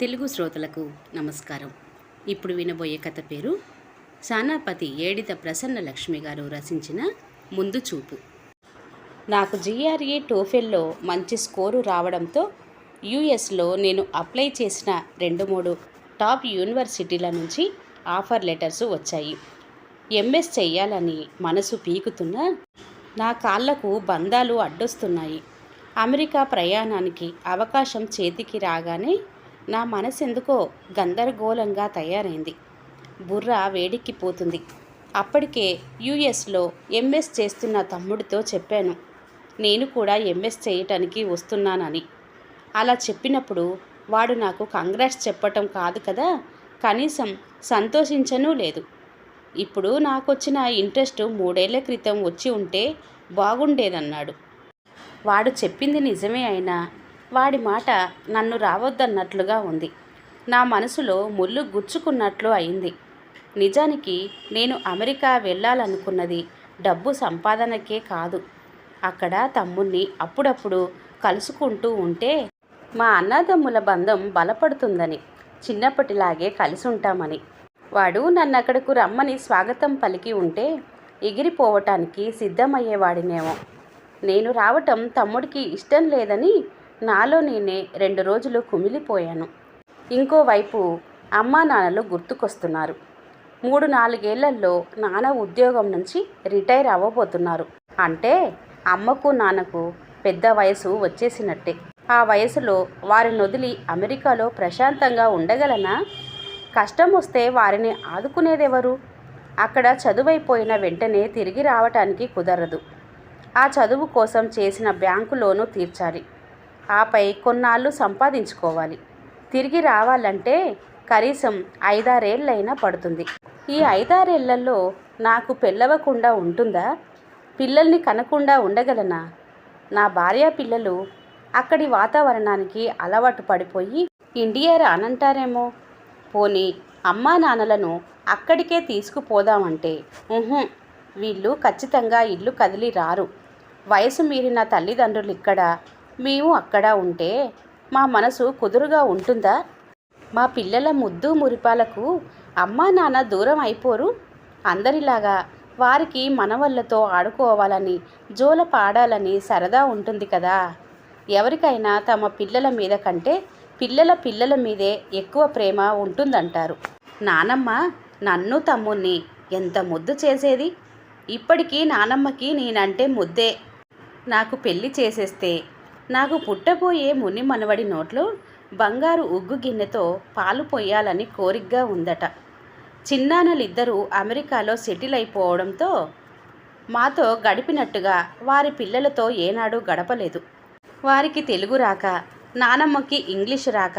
తెలుగు శ్రోతలకు నమస్కారం. ఇప్పుడు వినబోయే కథ పేరు సానాపతి ఏడిత ప్రసన్న లక్ష్మి గారు రచించిన ముందు చూపు. నాకు జిఆర్ఏ టోఫెల్లో మంచి స్కోరు రావడంతో యుఎస్లో నేను అప్లై చేసిన రెండు మూడు టాప్ యూనివర్సిటీల నుంచి ఆఫర్ లెటర్స్ వచ్చాయి. ఎంఎస్ చెయ్యాలని మనసు పీకుతున్నా నా కాళ్ళకు బంధాలు అడ్డొస్తున్నాయి. అమెరికా ప్రయాణానికి అవకాశం చేతికి రాగానే నా మనసెందుకో గందరగోళంగా తయారైంది. బుర్ర వేడెక్కిపోతుంది. అప్పటికే యుఎస్లో ఎంఎస్ చేస్తున్న తమ్ముడితో చెప్పాను. నేను కూడా ఎంఎస్ చేయటానికి వస్తున్నానని. అలా చెప్పినప్పుడు వాడు నాకు కంగ్రాట్స్ చెప్పటం కాదు కదా కనీసం సంతోషించనూ లేదు. ఇప్పుడు నాకొచ్చిన ఇంట్రెస్ట్ మూడేళ్ళ క్రితం వచ్చి ఉంటే బాగుండేదన్నాడు. వాడు చెప్పింది నిజమే అయినా వాడి మాట నన్ను రావద్దన్నట్లుగా ఉంది. నా మనసులో ముళ్ళు గుచ్చుకున్నట్లు అయింది. నిజానికి నేను అమెరికా వెళ్ళాలనుకున్నది డబ్బు సంపాదనకే కాదు. అక్కడ తమ్ముణ్ణి అప్పుడప్పుడు కలుసుకుంటూ ఉంటే మా అన్నదమ్ముల బంధం బలపడుతుందని చిన్నప్పటిలాగే కలిసి ఉంటామని వాడు నన్ను అక్కడకు రమ్మని స్వాగతం పలికి ఉంటే ఎగిరిపోవటానికి సిద్ధమయ్యేవాడినేమో. నేను రావటం తమ్ముడికి ఇష్టం లేదని నాలో నేనే రెండు రోజులు కుమిలిపోయాను. ఇంకోవైపు అమ్మా నాన్నలు గుర్తుకొస్తున్నారు. మూడు నాలుగేళ్ళలో నాన్న ఉద్యోగం నుంచి రిటైర్ అవ్వబోతున్నారు. అంటే అమ్మకు నాన్నకు పెద్ద వయసు వచ్చేసినట్టే. ఆ వయసులో వారిని వదిలి అమెరికాలో ప్రశాంతంగా ఉండగలనా? కష్టం వస్తే వారిని ఆదుకునేదెవరు? అక్కడ చదువైపోయిన వెంటనే తిరిగి రావటానికి కుదరదు. ఆ చదువు కోసం చేసిన బ్యాంకు లోను తీర్చాలి. ఆపై కొన్నాళ్ళు సంపాదించుకోవాలి. తిరిగి రావాలంటే కనీసం ఐదారేళ్ళైనా పడుతుంది. ఈ ఐదారేళ్ళలో నాకు పెళ్ళవకుండా ఉంటుందా? పిల్లల్ని కనకుండా ఉండగలనా? నా భార్య పిల్లలు అక్కడి వాతావరణానికి అలవాటు పడిపోయి ఇండియా రానంటారేమో పోనీ అమ్మా నాన్నలను అక్కడికే తీసుకుపోదామంటే వీళ్ళు ఖచ్చితంగా ఇల్లు కదిలి రారు. వయసు మీరిన తల్లిదండ్రులు ఇక్కడ మేము అక్కడ ఉంటే మా మనసు కుదురుగా ఉంటుందా? మా పిల్లల ముద్దు మురిపాలకు అమ్మా నాన్న దూరం అయిపోరు? అందరిలాగా వారికి మనవళ్ళతో ఆడుకోవాలని జోల పాడాలని సరదా ఉంటుంది కదా. ఎవరికైనా తమ పిల్లల మీద కంటే పిల్లల పిల్లల మీదే ఎక్కువ ప్రేమ ఉంటుందంటారు. నానమ్మ నన్ను తమ్ముణ్ణి ఎంత ముద్దు చేసేది? ఇప్పటికీ నానమ్మకి నేనంటే ముద్దే. నాకు పెళ్ళి చేసేస్తే నాకు పుట్టబోయే ముని మనవడి నోట్లో బంగారు ఉగ్గు గిన్నెతో పాలు పొయ్యాలని కోరికగా ఉందట. చిన్నాన్నలిద్దరూ అమెరికాలో సెటిల్ అయిపోవడంతో మాతో గడిపినట్టుగా వారి పిల్లలతో ఏనాడు గడపలేదు. వారికి తెలుగు రాక నానమ్మకి ఇంగ్లీష్ రాక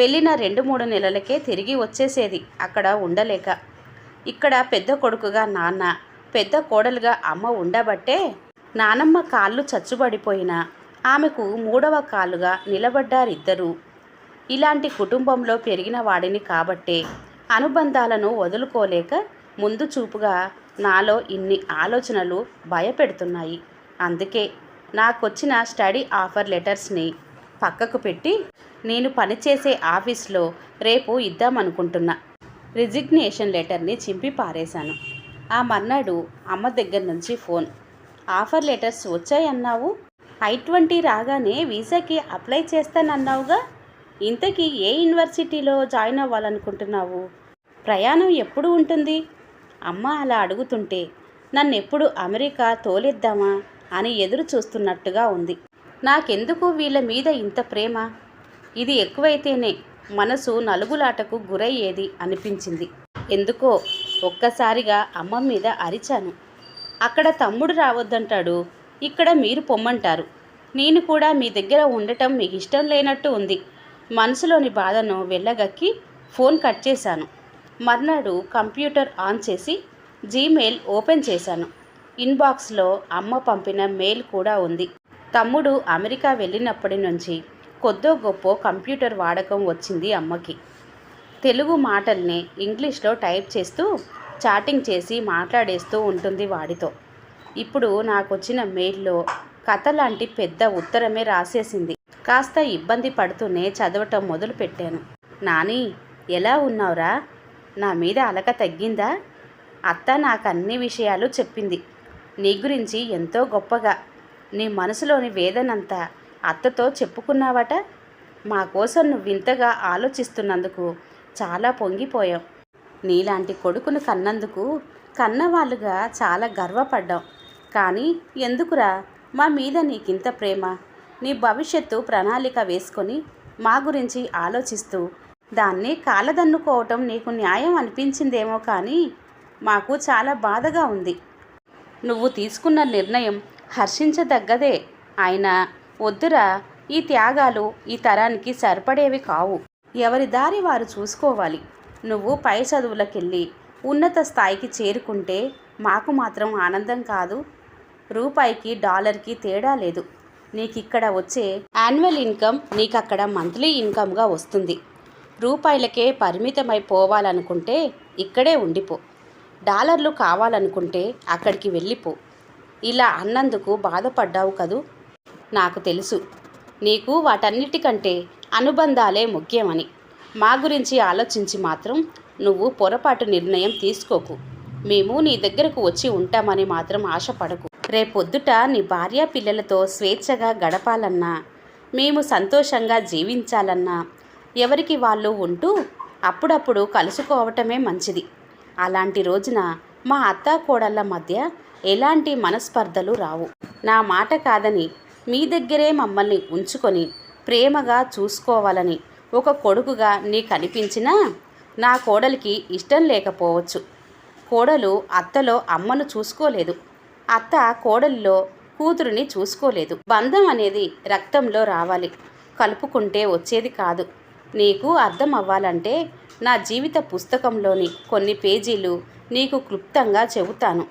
వెళ్ళిన రెండు మూడు నెలలకే తిరిగి వచ్చేసేది అక్కడ ఉండలేక. ఇక్కడ పెద్ద కొడుకుగా నాన్న పెద్ద కోడలుగా అమ్మ ఉండబట్టే నానమ్మ కాళ్ళు చచ్చుబడిపోయినా ఆమెకు మూడవ కాలుగా నిలబడ్డారిద్దరూ. ఇలాంటి కుటుంబంలో పెరిగిన వాడిని కాబట్టే అనుబంధాలను వదులుకోలేక ముందు చూపుగా నాలో ఇన్ని ఆలోచనలు భయపెడుతున్నాయి. అందుకే నాకొచ్చిన స్టడీ ఆఫర్ లెటర్స్ని పక్కకు పెట్టి నేను పనిచేసే ఆఫీస్లో రేపు ఇద్దామనుకుంటున్నా. రిజిగ్నేషన్ లెటర్ని చింపి పారేశాను. ఆ మర్నాడు అమ్మ దగ్గర నుంచి ఫోన్. ఆఫర్ లెటర్స్ వచ్చాయన్నావు? ఐ ట్వంటీ రాగానే వీసాకి అప్లై చేస్తానన్నావుగా? ఇంతకీ ఏ యూనివర్సిటీలో జాయిన్ అవ్వాలనుకుంటున్నావు? ప్రయాణం ఎప్పుడు ఉంటుంది? అమ్మ అలా అడుగుతుంటే నన్నెప్పుడు అమెరికా తోలేద్దామా అని ఎదురు చూస్తున్నట్టుగా ఉంది. నాకెందుకు వీళ్ళ మీద ఇంత ప్రేమ? ఇది ఎక్కువైతేనే మనసు నలుగులాటకు గురయ్యేది అనిపించింది. ఎందుకో ఒక్కసారిగా అమ్మ మీద అరిచాను. అక్కడ తమ్ముడు రావద్దంటాడు. ఇక్కడ మీరు పొమ్మంటారు. నేను కూడా మీ దగ్గర ఉండటం మీకు ఇష్టం లేనట్టు ఉంది. మనసులోని బాధను వెళ్ళగక్కి ఫోన్ కట్ చేశాను. మర్నాడు కంప్యూటర్ ఆన్ చేసి జీమెయిల్ ఓపెన్ చేశాను. ఇన్బాక్స్లో అమ్మ పంపిన మెయిల్ కూడా ఉంది. తమ్ముడు అమెరికా వెళ్ళినప్పటి నుంచి కొద్దో గొప్ప కంప్యూటర్ వాడకం వచ్చింది అమ్మకి. తెలుగు మాటల్ని ఇంగ్లీష్లో టైప్ చేస్తూ చాటింగ్ చేసి మాట్లాడేస్తూ ఉంటుంది వాడితో. ఇప్పుడు నాకు వచ్చిన మెయిల్లో కథ లాంటి పెద్ద ఉత్తరమే రాసేసింది. కాస్త ఇబ్బంది పడుతూనే చదవటం మొదలుపెట్టాను. నాని ఎలా ఉన్నావురా? నా మీద అలక తగ్గిందా? అత్త నాకు అన్ని విషయాలు చెప్పింది. నీ గురించి ఎంతో గొప్పగా నీ మనసులోని వేదనంతా అత్తతో చెప్పుకున్నావట? మా కోసం నువ్వు వింతగా ఆలోచిస్తున్నందుకు చాలా పొంగిపోయాం నీలాంటి కొడుకును కన్నందుకు కన్నవాళ్ళుగా చాలా గర్వపడ్డాం. కానీ ఎందుకురా? మా మీద నీకింత ప్రేమ? నీ భవిష్యత్తు ప్రణాళిక వేసుకొని మా గురించి ఆలోచిస్తూ దాన్ని కాలదన్నుకోవటం నీకు న్యాయం అనిపించిందేమో కానీ మాకు చాలా బాధగా ఉంది. నువ్వు తీసుకున్న నిర్ణయం హర్షించదగ్గదే. అయినా వద్దురా ఈ త్యాగాలు ఈ తరానికి సరిపడేవి కావు. ఎవరి దారి వారు చూసుకోవాలి. నువ్వు పై చదువులకెళ్ళి ఉన్నత స్థాయికి చేరుకుంటే మాకు మాత్రం ఆనందం కాదు. రూపాయికి డాలర్కి తేడా లేదు. నీకు ఇక్కడ వచ్చే యాన్యువల్ ఇన్కమ్ నీకు అక్కడ మంత్లీ ఇన్కమ్గా వస్తుంది. రూపాయలకే పరిమితమై పోవాలనుకుంటే ఇక్కడే ఉండిపో. డాలర్లు కావాలనుకుంటే అక్కడికి వెళ్ళిపో. ఇలా అన్నందుకు బాధపడ్డావు కదూ? నాకు తెలుసు. నీకు వాటన్నిటికంటే అనుబంధాలే ముఖ్యమని. మా గురించి ఆలోచించి మాత్రం నువ్వు పొరపాటు నిర్ణయం తీసుకోకు. మేము నీ దగ్గరకు వచ్చి ఉంటామని మాత్రం ఆశపడకు. రేపొద్దుట నీ భార్య పిల్లలతో స్వేచ్ఛగా గడపాలన్నా మేము సంతోషంగా జీవించాలన్నా ఎవరికి వాళ్ళు ఉంటూ అప్పుడప్పుడు కలుసుకోవటమే మంచిది. అలాంటి రోజున మా అత్త కోడళ్ళ మధ్య ఎలాంటి మనస్పర్ధలు రావు. నా మాట కాదని మీ దగ్గరే మమ్మల్ని ఉంచుకొని ప్రేమగా చూసుకోవాలని ఒక కొడుకుగా నీ కనిపించినా నా కోడలికి ఇష్టం లేకపోవచ్చు. కోడలు అత్తలో అమ్మను చూసుకోలేదు. అత్త కోడల్లో కూతురుని చూసుకోలేదు. బంధం అనేది రక్తంలో రావాలి. కలుపుకుంటే వచ్చేది కాదు. నీకు అర్థం అవ్వాలంటే నా జీవిత పుస్తకంలోని కొన్ని పేజీలు నీకు క్లుప్తంగా చెబుతాను.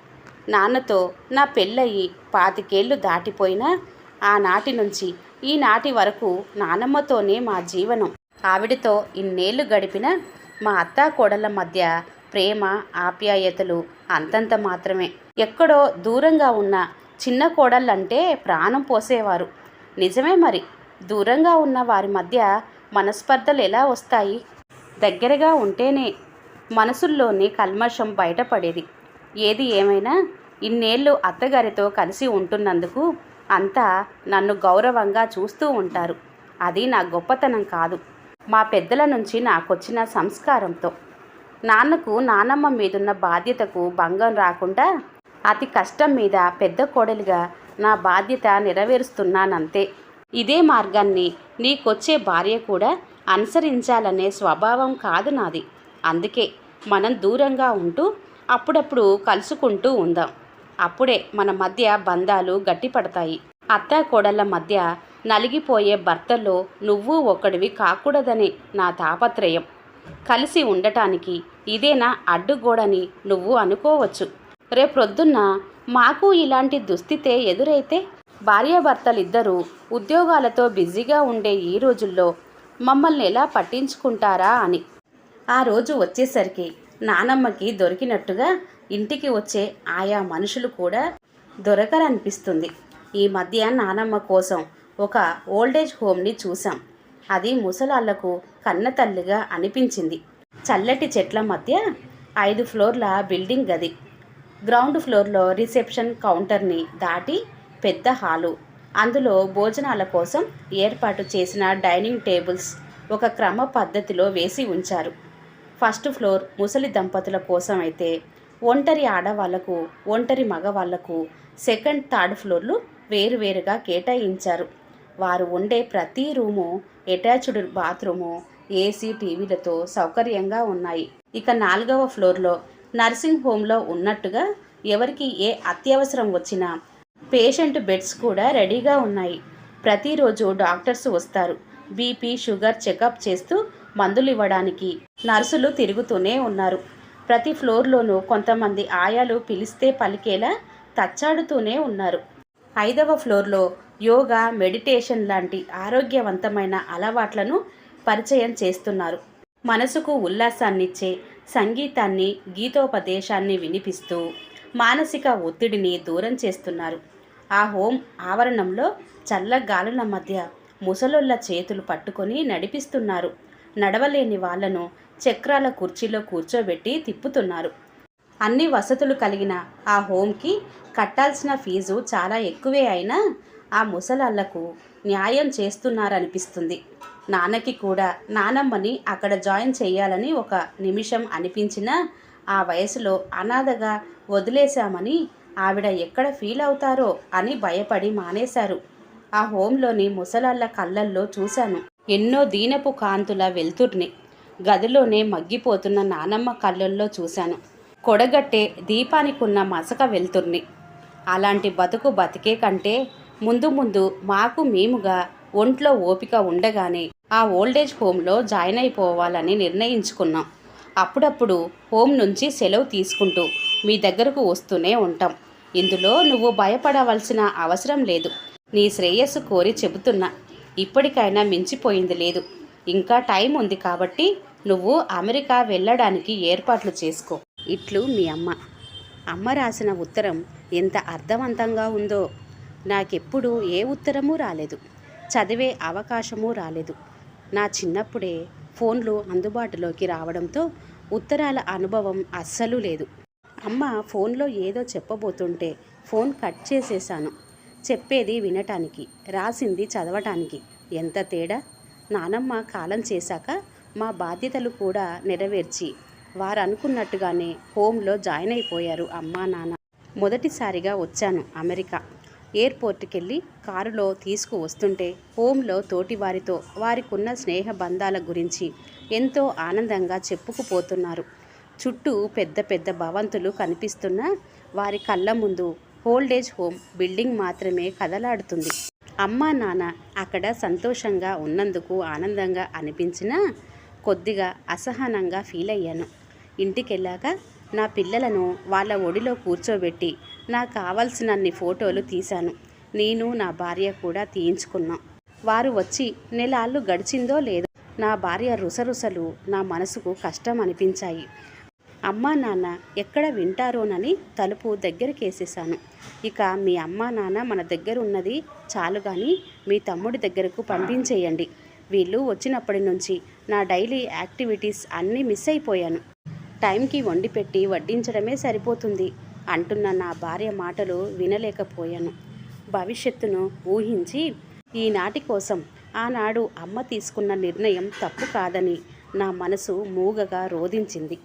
నాన్నతో నా పెళ్ళయి పాతికేళ్ళు దాటిపోయినా ఆనాటి నుంచి ఈనాటి వరకు నానమ్మతోనే మా జీవనం. ఆవిడతో ఇన్నేళ్ళు గడిపిన మా అత్తా కోడళ్ళ మధ్య ప్రేమ ఆప్యాయతలు అంతంత మాత్రమే. ఎక్కడో దూరంగా ఉన్న చిన్న కోడళ్ళంటే ప్రాణం పోసేవారు. నిజమే మరి. దూరంగా ఉన్న వారి మధ్య మనస్పర్ధలు ఎలా వస్తాయి? దగ్గరగా ఉంటేనే మనసుల్లోని కల్మషం బయటపడేది. ఏది ఏమైనా ఇన్నేళ్ళు అత్తగారితో కలిసి ఉంటున్నందుకు అంతా నన్ను గౌరవంగా చూస్తూ ఉంటారు. అది నా గొప్పతనం కాదు. మా పెద్దల నుంచి నాకొచ్చిన సంస్కారంతో. నాన్నకు నానమ్మ మీదున్న బాధ్యతకు భంగం రాకుండా అతి కష్టం మీద పెద్ద కోడలిగా నా బాధ్యత నెరవేరుస్తున్నానంతే. ఇదే మార్గాన్ని నీకొచ్చే భార్య కూడా అనుసరించాలనే స్వభావం కాదు నాది. అందుకే మనం దూరంగా ఉంటూ అప్పుడప్పుడు కలుసుకుంటూ ఉందాం. అప్పుడే మన మధ్య బంధాలు గట్టిపడతాయి. అత్త కోడళ్ళ మధ్య నలిగిపోయే భర్తలో నువ్వు ఒక్కడివి కాకూడదని నా తాపత్రయం. కలిసి ఉండటానికి ఇదేనా అడ్డుగోడని నువ్వు అనుకోవచ్చు. రేపొద్దున్న మాకు ఇలాంటి దుస్థితే ఎదురైతే భార్యాభర్తలిద్దరూ ఉద్యోగాలతో బిజీగా ఉండే ఈ రోజుల్లో మమ్మల్ని ఎలా పట్టించుకుంటారా అని. ఆ రోజు వచ్చేసరికి నానమ్మకి దొరికినట్టుగా ఇంటికి వచ్చే ఆయా మనుషులు కూడా దొరకరనిపిస్తుంది. ఈ మధ్య నానమ్మ కోసం ఒక ఓల్డేజ్ హోమ్ని చూసాం అది ముసలాళ్ళకు కన్నతల్లిగా అనిపించింది. చల్లటి చెట్ల మధ్య ఐదు ఫ్లోర్ల బిల్డింగ్ గది. గ్రౌండ్ ఫ్లోర్లో రిసెప్షన్ కౌంటర్ని దాటి పెద్ద హాలు. అందులో భోజనాల కోసం ఏర్పాటు చేసిన డైనింగ్ టేబుల్స్ ఒక క్రమ పద్ధతిలో వేసి ఉంచారు. ఫస్ట్ ఫ్లోర్ ముసలి దంపతుల కోసం అయితే ఒంటరి ఆడవాళ్ళకు ఒంటరి మగవాళ్ళకు సెకండ్ థర్డ్ ఫ్లోర్లు వేరువేరుగా కేటాయించారు. వారు ఉండే ప్రతి రూము అటాచ్డ్ బాత్రూము ఏసీ టీవీలతో సౌకర్యంగా ఉన్నాయి. ఇక నాలుగవ ఫ్లోర్లో నర్సింగ్ హోమ్లో ఉన్నట్టుగా ఎవరికి ఏ అత్యవసరం వచ్చినా పేషెంట్ బెడ్స్ కూడా రెడీగా ఉన్నాయి. ప్రతిరోజు డాక్టర్స్ వస్తారు. బీపీ షుగర్ చెకప్ చేస్తూ మందులు ఇవ్వడానికి నర్సులు తిరుగుతూనే ఉన్నారు. ప్రతి ఫ్లోర్లోనూ కొంతమంది ఆయాలు పిలిస్తే పలికేలా తచ్చాడుతూనే ఉన్నారు. ఐదవ ఫ్లోర్లో యోగా మెడిటేషన్ లాంటి ఆరోగ్యవంతమైన అలవాట్లను పరిచయం చేస్తున్నారు. మనసుకు ఉల్లాసాన్నిచ్చే సంగీతాన్ని గీతోపదేశాన్ని వినిపిస్తూ మానసిక ఒత్తిడిని దూరం చేస్తున్నారు. ఆ హోం ఆవరణంలో చల్లగాలుల మధ్య ముసలోళ్ళ చేతులు పట్టుకొని నడిపిస్తున్నారు. నడవలేని వాళ్ళను చక్రాల కుర్చీలో కూర్చోబెట్టి తిప్పుతున్నారు. అన్ని వసతులు కలిగిన ఆ హోమ్కి కట్టాల్సిన ఫీజు చాలా ఎక్కువే అయినా ఆ ముసలాళ్ళకు న్యాయం చేస్తున్నారనిపిస్తుంది. నాన్నకి కూడా నానమ్మని అక్కడ జాయిన్ చేయాలని ఒక నిమిషం అనిపించినా ఆ వయసులో అనాథగా వదిలేశామని ఆవిడ ఎక్కడ ఫీల్ అవుతారో అని భయపడి మానేశారు. ఆ హోంలోని ముసలాళ్ళ కళ్ళల్లో చూశాను ఎన్నో దీనపు కాంతుల వెలుతుర్ని. గదిలోనే మగ్గిపోతున్న నానమ్మ కళ్ళల్లో చూశాను. కొడగట్టే దీపానికున్న మసక వెలుతుర్ని. అలాంటి బతుకు బతికే కంటే ముందు ముందు మాకు మేముగా ఒంట్లో ఓపిక ఉండగానే ఆ ఓల్డేజ్ హోమ్లో జాయిన్ అయిపోవాలని నిర్ణయించుకున్నాం. అప్పుడప్పుడు హోమ్ నుంచి సెలవు తీసుకుంటూ మీ దగ్గరకు వస్తూనే ఉంటాం. ఇందులో నువ్వు భయపడవలసిన అవసరం లేదు. నీ శ్రేయస్సు కోరి చెబుతున్నా. ఇప్పటికైనా మించిపోయింది లేదు. ఇంకా టైం ఉంది కాబట్టి నువ్వు అమెరికా వెళ్ళడానికి ఏర్పాట్లు చేసుకో. ఇట్లు మీ అమ్మ. అమ్మ రాసిన ఉత్తరం ఎంత అర్థవంతంగా ఉందో. నాకెప్పుడు ఏ ఉత్తరమూ రాలేదు. చదివే అవకాశమూ రాలేదు. నా చిన్నప్పుడే ఫోన్లు అందుబాటులోకి రావడంతో ఉత్తరాల అనుభవం అస్సలు లేదు. అమ్మ ఫోన్లో ఏదో చెప్పబోతుంటే ఫోన్ కట్ చేసేశాను. చెప్పేది వినటానికి రాసింది చదవటానికి. ఎంత తేడా? నానమ్మ కాలం చేశాక మా బాధ్యతలు కూడా నెరవేర్చి వారు అనుకున్నట్టుగానే హోమ్లో జాయిన్ అయిపోయారు అమ్మా నాన్న. మొదటిసారిగా వచ్చాను అమెరికా. ఎయిర్పోర్ట్కి వెళ్ళి కారులో తీసుకువస్తుంటే హోమ్లో తోటివారితో వారికున్న స్నేహ బంధాల గురించి ఎంతో ఆనందంగా చెప్పుకుపోతున్నారు. చుట్టూ పెద్ద పెద్ద భవంతులు కనిపిస్తున్నా వారి కళ్ళ ముందు ఓల్డేజ్ హోమ్ బిల్డింగ్ మాత్రమే కదలాడుతుంది. అమ్మా నాన్న అక్కడ సంతోషంగా ఉన్నందుకు ఆనందంగా అనిపించినా కొద్దిగా అసహనంగా ఫీల్ అయ్యాను ఇంటికెళ్ళాక నా పిల్లలను వాళ్ళ ఒడిలో కూర్చోబెట్టి నాకు కావలసినన్ని ఫోటోలు తీశాను. నేను నా భార్య కూడా తీయించుకున్నాం. వారు వచ్చి నెలాళ్ళు గడిచిందో లేదో? నా భార్య రుసరుసలు నా మనసుకు కష్టం అనిపించాయి. అమ్మా నాన్న ఎక్కడ వింటారోనని తలుపు దగ్గరకేసేసాను ఇక మీ అమ్మా నాన్న మన దగ్గర ఉన్నది చాలు కానీ మీ తమ్ముడి దగ్గరకు పంపించేయండి. వీళ్ళు వచ్చినప్పటి నుంచి నా డైలీ యాక్టివిటీస్ అన్నీ మిస్ అయిపోయాను. టైంకి వండి పెట్టి వడ్డించడమే సరిపోతుంది. అంటున్న నా భార్య మాటలు వినలేకపోయాను. భవిష్యత్తును ఊహించి ఈనాటి కోసం ఆనాడు అమ్మ తీసుకున్న నిర్ణయం తప్పు కాదని నా మనసు మూగగా రోధించింది.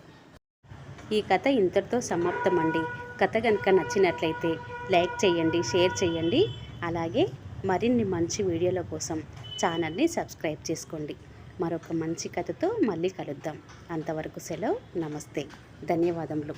ఈ కథ ఇంతటితో సమాప్తమండి. కథ కనుక నచ్చినట్లయితే లైక్ చేయండి షేర్ చేయండి. అలాగే మరిన్ని మంచి వీడియోల కోసం ఛానల్ని సబ్స్క్రైబ్ చేసుకోండి. మరొక మంచి కథతో మళ్ళీ కలుద్దాం. అంతవరకు సెలవు. నమస్తే. ధన్యవాదములు.